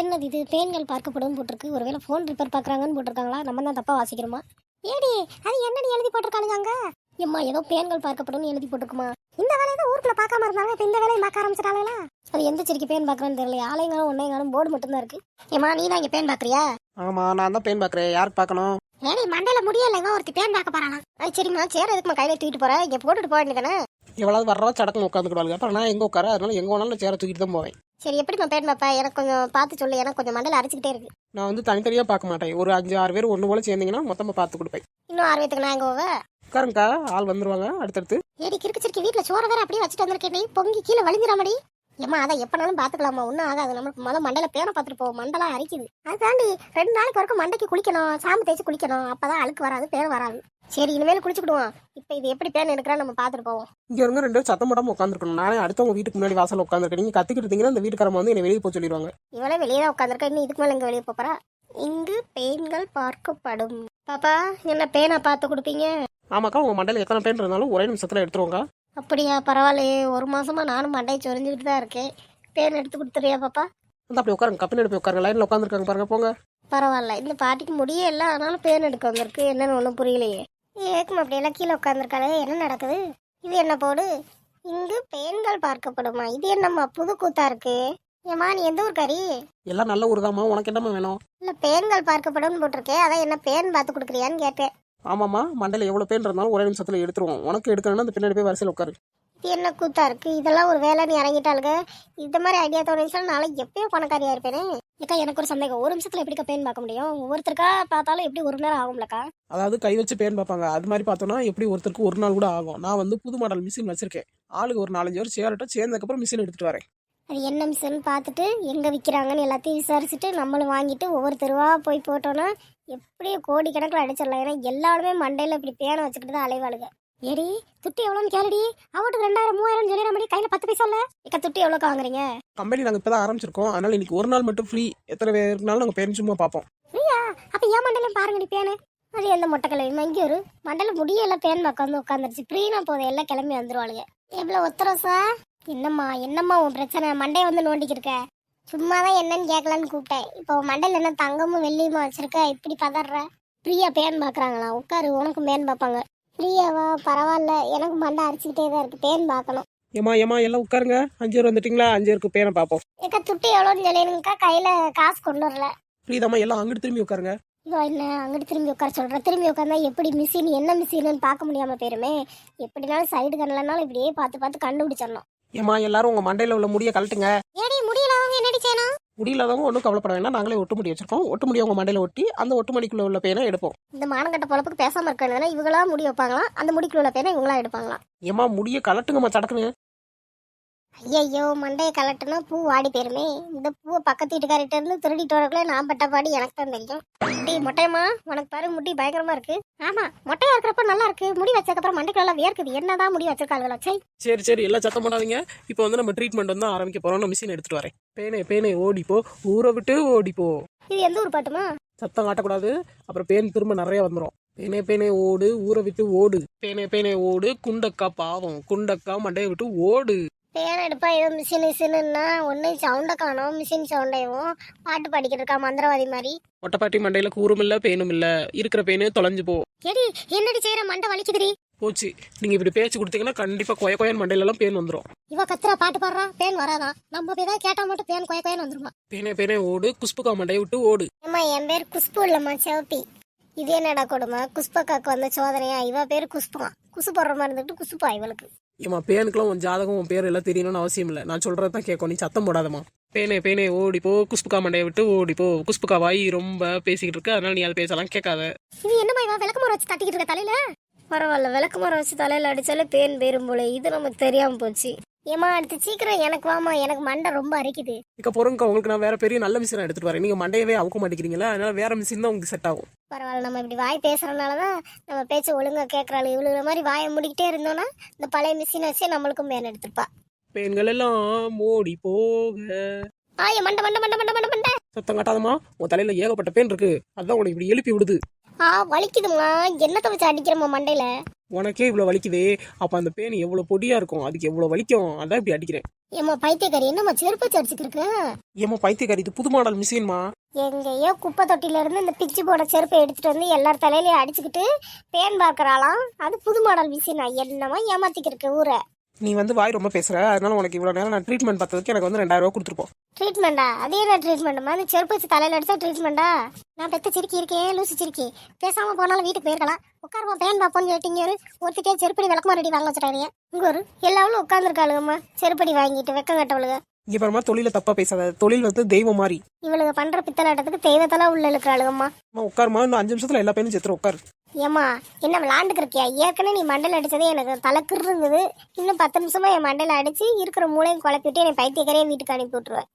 என்னது இது பேன்கள் பார்க்கப்படும் போட்டிருக்கு. ஒருவேளை ஃபோன் ரிப்பேர் பார்க்குறாங்கன்னு போட்டிருக்காங்களா? நம்ம தான் தப்பாக வாசிக்கிறோமா? ஏடி அது என்னடி எழுதி போட்டிருக்கானுங்க எம்மா ஏதோ பேன்கள் பார்க்கப்படும் எழுதி போட்டிருக்குமா? இந்த வேலையை தான் ஊருக்குள்ள பார்க்காம இருந்தாங்க. இப்போ இந்த வேலையை பார்க்க ஆரம்பிச்சிட்டாங்களா அது எந்த செடிக்கு பேன் பார்க்குறேன்னு தெரியல ஆலைங்களும் ஒன்னைங்களும் போர்டு மட்டும்தான் இருக்கு. ஏம்மா நீ தான் இங்கே பேன் பார்க்குறியா? ஆமா நான் தான் பெயின் பார்க்குறேன். யாருக்கு பார்க்கணும்? ஏடி மண்டையில முடியல இவன் ஒருத்தி பேன் பார்க்க போறானா? அது சரிம்மா சேர் எதுக்குமா கையில தூக்கிட்டு போற? இங்க போட்டுட்டு போக வேண்டியதானே எவ்வளவு வர்றவா சடக்குன்னு உட்காந்துக்கிடுவாங்க அப்புறம் நான் எங்க உட்கார அதனால எங்க வேணாலும் சேர தூக்கிட்டு தான் போவேன். சரி எப்படிம்மா பேன் பார்ப்ப எனக்கு கொஞ்சம் பார்த்து சொல்லு. எனக்கு கொஞ்சம் மண்டையில அரைச்சிக்கிட்டே இருக்கு. நான் வந்து தனித்தனியா பார்க்க மாட்டேன். ஒரு அஞ்சு ஆறு பேர் ஒண்ணு போல சேர்ந்தீங்கன்னா மொத்தமா பார்த்து கொடுப்பேன். இன்னும் ஆர்வத்துக்கு நான் எங்க போவேன் உட்காருங்கக்கா. ஆள் வந்துருவாங்க. அடுத்தடுத்து. ஏடி கிறுக்கு சிறுக்கி வீட்டுல சோற வேற அப்படியே வச்சுட்டு வந்திருக்கேன் நீ பொங்கி கீழே வலிஞ்சிடாமடி ஏம்மா அதை எப்பனாலும் பாத்துக்கலாமா ஒன்றும் ஆகாது. நம்மளுக்கு முதல் மண்டையில பேனை பார்த்துட்டு போவோம் மண்டலாம் அரிக்குது. அதுதாண்டி ரெண்டு நாளைக்கு வரைக்கும் மண்டைக்கு குளிக்கணும் சாம்பு தேய்ச்சி குளிக்கணும் அப்பதான் அழுக்கு வராது பேன் வராது. சரி இனிமேல் குளிச்சுக்கிடுவோம். இப்போ இது எப்படி பேன் எடுக்கிறா நம்ம பார்த்துட்டு போவோம். இங்க இருங்க ரெண்டு பேரும் சத்தம் போடாம உட்காந்துருக்கணும் நானே அடுத்தவங்க வீட்டுக்கு முன்னாடி வாசல் உட்காந்துருக்கேன் நீங்க கத்திக்கிட்டு இருந்தீங்கன்னா இந்த வீட்டுக்காரமா வந்து என்ன வெளியே போக சொல்லிடுவாங்க. இவளே வெளியே தான் உட்காந்துருக்கா இன்னும் இதுக்கு மேலே இங்கே வெளியே போறா? இங்கு பெயின்கள் பார்க்கப்படும். பாப்பா என்ன பேனா பார்த்து கொடுப்பீங்க? ஆமாக்கா உங்க மண்டையில எத்தனை பேன் இருந்தாலும் ஒரே நிமிஷத்துல எடுத்துருவாங்க அப்படியா? பரவாயில்லையே. ஒரு மாசமா நானும் மண்டையை சொரிஞ்சுக்கிட்டு தான் இருக்கேன். பேன் எடுத்து கொடுத்துறியா பாப்பா? வந்து அப்படி உட்காருங்க. கப்பின் போய் உட்காருங்க. லைன்ல உட்காந்துருக்காங்க பாருங்க போங்க. பரவாயில்ல. இந்த பாட்டிக்கு முடியே இல்லை ஆனாலும் பேன் எடுக்க வந்திருக்கு. என்னன்னு ஒன்றும் புரியலையே. ஏக்கும் அப்படியெல்லாம் கீழே உட்காந்துருக்காளே என்ன நடக்குது? இது என்ன போடு? இங்கு பேன்கள் பார்க்கப்படுமா? இது என்னம்மா? புது கூத்தா இருக்கு. ஏம்மா நீ எந்த ஊர்க்காரி? எல்லாம் நல்ல ஊருதாம்மா. உனக்கு என்னம்மா வேணும்? இல்லை பேன்கள் பார்க்கப்படும் போட்டிருக்கேன் அதான் என்ன பேன் பார்த்து கொடுக்குறியான்னு கேட்டேன். ஆமாம்மா மண்டையில எவ்வளவு பேன் இருந்தாலும் ஒரே நிமிஷத்துல எடுத்துருவோம். உனக்கு எடுக்கணும்னா அந்த பின்னாடி போய் வரிசையில் உட்காரு. இது என்ன கூத்தா இருக்கு? இதெல்லாம் ஒரு வேலை நீ இறங்கிட்டாளுங்க இந்த மாதிரி ஐடியா தோணுச்சுன்னா நாளைக்கு எப்பயோ பணக்காரியா இருப்பேனே. ஏக்கா எனக்கு ஒரு சந்தேகம். ஒரு நிமிஷத்துல எப்படிக்கா பேன் பார்க்க முடியும்? ஒவ்வொருத்தருக்கா பார்த்தாலும் எப்படி ஒரு நேரம் ஆகும்லக்கா? அதாவது கை வச்சு பேன் பார்ப்பாங்க. அது மாதிரி பார்த்தோம்னா எப்படி ஒருத்தருக்கு ஒரு நாள் கூட ஆகும். நான் வந்து புது மாடல் மிஷின் வச்சிருக்கேன். ஆளுக்கு ஒரு நாலஞ்சு பேர் சேரட்டும் சேர்ந்ததுக்கப்புறம் மிஷின் எடுத்துட்டு வரேன். அது என்ன மிஷின் பார்த்துட்டு எங்கே விற்கிறாங்கன்னு எல்லாத்தையும் விசாரிச்சுட்டு நம்மளும் வாங்கிட்டு ஒவ்வொரு தெருவா போய் போட்டோன்னா எப்படியும் கோடிக்கணக்கில் அடிச்சிடலாம்? ஏன்னா எல்லாருமே மண்டையில் இப்படி பேனை வச்சுக்கிட்டு தான் அலைவாளுங்க. ஏடி துட்டு எவ்வளோன்னு கேளுடி. அவட்டுக்கு ரெண்டாயிரம் மூவாயிரம் சொல்லிடுற மாதிரி கையில் பத்து பைசா இல்லை? இக்க துட்டு எவ்வளோக்கு வாங்குறீங்க? கம்பெனி நாங்கள் இப்போ தான் ஆரம்பிச்சிருக்கோம். அதனால இன்னைக்கு ஒரு நாள் மட்டும் ஃப்ரீ எத்தனை பேருக்குனாலும் நாங்கள் பேன் சும்மா பார்ப்போம். ஃப்ரீயா அப்போ ஏன் மண்டையிலும் பாருங்கடி பேனு. அது எந்த மொட்டைக்கலை இங்கே ஒரு மண்டையில் முடியெல்லாம் பேன் பார்க்க வந்து உட்காந்துருச்சு. ஃப்ரீனா போதும். எல்லாம் கிளம்பி வந்துருவாளுங்க. எவ்வளோ ஒத்தரம் சார்? என்னம்மா என்னம்மா உன் பிரச்சனை? மண்டையை வந்து நோண்டிக்கிருக்க சும்மா தான் என்னன்னு கேட்கலான்னு கூப்பிட்டேன். இப்போ மண்டையில் என்ன தங்கமும் வெள்ளியுமா வச்சிருக்க? இப்படி பதற ஃப்ரீயா பேன் பார்க்குறாங்களா உட்காரு உனக்கும் பேன் பார்ப்பாங்க ஃப்ரீயாவா பரவாயில்ல. எனக்கு மண்டை அரைச்சிக்கிட்டே தான் இருக்கு. பேன் பார்க்கணும் ஏமா ஏமா எல்லாம் உட்காருங்க. அஞ்சு பேர் வந்துட்டீங்களா? அஞ்சு பேருக்கு பேனை பார்ப்போம் ஏக்கா துட்டு எவ்வளோன்னு சொல்லிடுங்கக்கா. கையில் காசு கொண்டு வரல. ஃப்ரீ தாம்மா எல்லாம் அங்கிட்டு திரும்பி உட்காருங்க. ஐயோ என்ன? அங்கிட்டு திரும்பி உட்கார சொல்ற. திரும்பி உட்காந்தா எப்படி மிஷின் என்ன மிஷின்னு பார்க்க முடியாம போயிருமே. எப்படினாலும் சைடு கண்ணலனாலும் இப்படியே பார்த்து பார்த்து கண்டுபிடிச்சிடணும். ஏமா எல்லாரும் உங்க மண்டையில உள்ள முடிய கழட்டுங்க. அவங்க என்னடி செய்யணும்? முடியலதவங்க ஒன்றும் கவலைப்பட வேண்டாம். நாங்களே ஒட்டு முடி வச்சிருக்கோம் ஒட்டு முடி உங்க மண்டையில ஒட்டி அந்த ஒட்டு மடிக்குள்ள உள்ள பேனை எடுப்போம். இந்த மானங்கட்ட பொழப்புக்கு பேசாம இருக்கணும் இவங்களா முடி வைப்பாங்களாம் அந்த முடிக்குள்ள உள்ள பேனை இவங்களா எடுப்பாங்களாம் ஏமா முடிய கலட்டுங்கம்மா சடக்குன்னு ஐயையோ மண்டையை கலட்டுனா பூ வாடி போயிருமே. இந்த பூவை பக்கத்து வீட்டுக்காரிட்ட இருந்து திருடிட்டு வரக்குள்ள நான் பட்ட பாடி எனக்கு தான் தெரியும். டேய் மொட்டையம்மா உனக்கு பாரு முடி பயங்கரமா இருக்கு. ஆமா மொட்டையா இருக்கிறப்ப நல்லா இருக்கு. முடி வச்சதுக்கப்புறம் மண்டைக்குள்ள வியர்க்குது. என்னதான் முடி வச்சிருக்காளுங்களா சை சரி சரி எல்லாம் சத்தம் பண்ணாதீங்க இப்போ வந்து நம்ம ட்ரீட்மெண்ட் வந்து ஆரம்பிக்க போறோம். நான் மிஷின் எடுத்துட்டு வரேன். பேனே பேனே ஓடிப்போ ஊரை விட்டு ஓடிப்போ இது எந்த ஊர் பாட்டுமா? சத்தம் காட்டக்கூடாது. அப்புறம் பேன் திரும்ப நிறைய வந்துடும் பேனே பேனே ஓடு ஊரை விட்டு ஓடு. பேனே பேனே ஓடு குண்டக்கா பாவம். குண்டக்கா மண்டையை விட்டு ஓடு. பேன் எடுப்பா ஏதோ மிஷின் மிஷினுன்னா ஒன்று சவுண்டை காணும் மிஷின் சவுண்டையும் பாட்டு பாடிக்கிட்டு இருக்கா மந்திரவாதி மாதிரி. ஒட்டப்பாட்டி மண்டையில கூறும் இல்ல பேனும் இல்ல இருக்கிற பேனு தொலைஞ்சு போ. எடி என்னடி செய்யற மண்டை வலிக்குதுடி. போச்சு. நீங்க இப்படி பேச்சு கொடுத்தீங்கன்னா கண்டிப்பா கொய கொயன் மண்டையில எல்லாம் பேன் வந்துடும் இவ கத்துறா பாட்டு பாடுறா பேன் வராதான் நம்ம போய் ஏதாவது கேட்டா மட்டும் பேன் கொய கொயன்னு வந்துருமா? பேனே பேனே ஓடு குஷ்புக்கா மண்டையை விட்டு ஓடு. ஏம்மா என் பேர் குஷ்பு இல்லம்மா செவப்பி இது என்னடா கொடுமை? குஷ்பக்காக்கு வந்த சோதனையா? இவ பேர் குஷ்பா குசு போடுற மாதிரி இருந்துட்டு குசுப்பா இவளுக்கு. ஏமா பேனுக்குலாம் உன் ஜாதகம் உன் பேர் எல்லாம் தெரியணும்னு அவசியம் இல்லை. நான் சொல்றது தான் கேட்கும். நீ சத்தம் போடாதம்மா. பேனே பேனே ஓடிப்போ குஷ்புக்கா மண்டையை விட்டு ஓடிப்போ குஷ்புக்கா வாய் ரொம்ப பேசிக்கிட்டு இருக்கு. அதனால நீ அதை பேசலாம் கேட்காத. இது என்னம்மா இவ விளக்கு மரம் வச்சு தட்டிக்கிட்டு இருக்க தலையில? பரவாயில்ல விளக்கு மரம் வச்சு தலையில அடிச்சாலே பேன் பேரும் போல. இது நமக்கு தெரியாம போச்சு. ஏமா அடுத்து சீக்கிரம் எனக்கு வாமா எனக்கு மண்டை ரொம்ப அரிக்குது. இக்க பொறுங்க உங்களுக்கு நான் வேற பெரிய நல்ல மிஷின் எடுத்துட்டு வரேன். நீங்க மண்டையவே அவுக்க மாட்டேங்கிறீங்களா? அதனால வேற மிஷின் தான் உங்களுக்கு செட் ஆகும். பரவாயில்ல நம்ம இப்படி வாய் பேசுறதுனால தான் நம்ம பேச்ச ஒழுங்கா கேட்கறாள் இவ்வளோ மாதிரி வாயை முடிக்கிட்டே இருந்தோம்னா இந்த பழைய மிஷினை வச்சே நம்மளுக்கும் பேன் எடுத்துப்பா பெண்கள் எல்லாம் ஓடி போக ஆய மண்டை மண்டை மண்டை மண்டை மண்டை மண்டை. சத்தம் காட்டாதம்மா. உன் தலையில ஏகப்பட்ட பேன் இருக்கு. அதான் உனக்கு இப்படி எழுப்பி விடுது. ஆ வலிக்குதுமா என்னத்தை வச்சு அடிக்கிறம்மா மண்டையில? உனக்கே இவ்வளோ வலிக்குதே. அப்போ அந்த பேன் எவ்வளோ பொடியா இருக்கும்? அதுக்கு எவ்வளோ வலிக்கும்? அதான் இப்படி அடிக்கிறேன். ஏம்மா பைத்தியக்காரி என்னம்மா செருப்பு அடிச்சுட்டு இருக்கு? ஏம்மா பைத்தியக்காரி இது புது மாடல் மிஷின்மா? எங்கேயோ குப்பை தொட்டில இருந்து இந்த பிச்சு போட செருப்பை எடுத்துட்டு வந்து எல்லார் தலையிலயும் அடிச்சுக்கிட்டு பேன் பார்க்கறாளாம். அது புது மாடல் மிஷினா? என்னமா ஏமாத்திக்கிருக்கு ஊரை. நீ வந்து வாய் ரொம்ப பேசுற. அதனால உனக்கு இவ்வளோ நேரம் நான் ட்ரீட்மெண்ட் பார்த்ததுக்கு எனக்கு வந்து ரெண்டாயிரம் ரூபா கொடுத்துருப்போம். ட்ரீட்மெண்டா அதே என்ன ட்ரீட்மெண்ட்டுமா இந்த செருப்பு வச்சு தலையில அடிச்சா ட்ரீட்மெண்டா நான் பெத்த சிரிக்கி இருக்கேன் லூசு சிரிக்கி. பேசாம போனாலும் வீட்டுக்கு போயிருக்கலாம். உட்காருமா பேன் பாப்போன்னு கேட்டீங்க ஒரு ஒருத்திக்கே செருப்படி விளக்கமா ரெடி வாங்க வச்சுட்டாங்க இங்க ஒரு எல்லாவளும் உட்காந்துருக்காளுங்கம்மா செருப்படி வாங்கிட்டு வெக்கம் கட்டவளுங்க இங்கே பாருமா தொழில தப்பா பேசாத. தொழில் வந்து தெய்வம் மாதிரி இவளுங்க பண்ற பித்தலாட்டத்துக்கு தெய்வத்தெல்லாம் உள்ள இழுக்கிறாளுங்கம்மா அம்மா உட்காருமா இன்னும் அஞ்சு நிமிஷத்துல எல்லா பேரும் செத்துரும் உட்காரு. ஏம்மா என்ன விளாண்டுக்கு இருக்கியா? ஏற்கனவே நீ மண்டையில் அடிச்சதே எனக்கு தலைக்கு இருந்தது இன்னும் பத்து நிமிஷமா என் மண்டையில் அடிச்சு இருக்கிற மூளையும் குழப்பிட்டு என்னை பைத்தியக்காரையே வீட்டுக்கு அனுப்பி விட்டுருவேன்.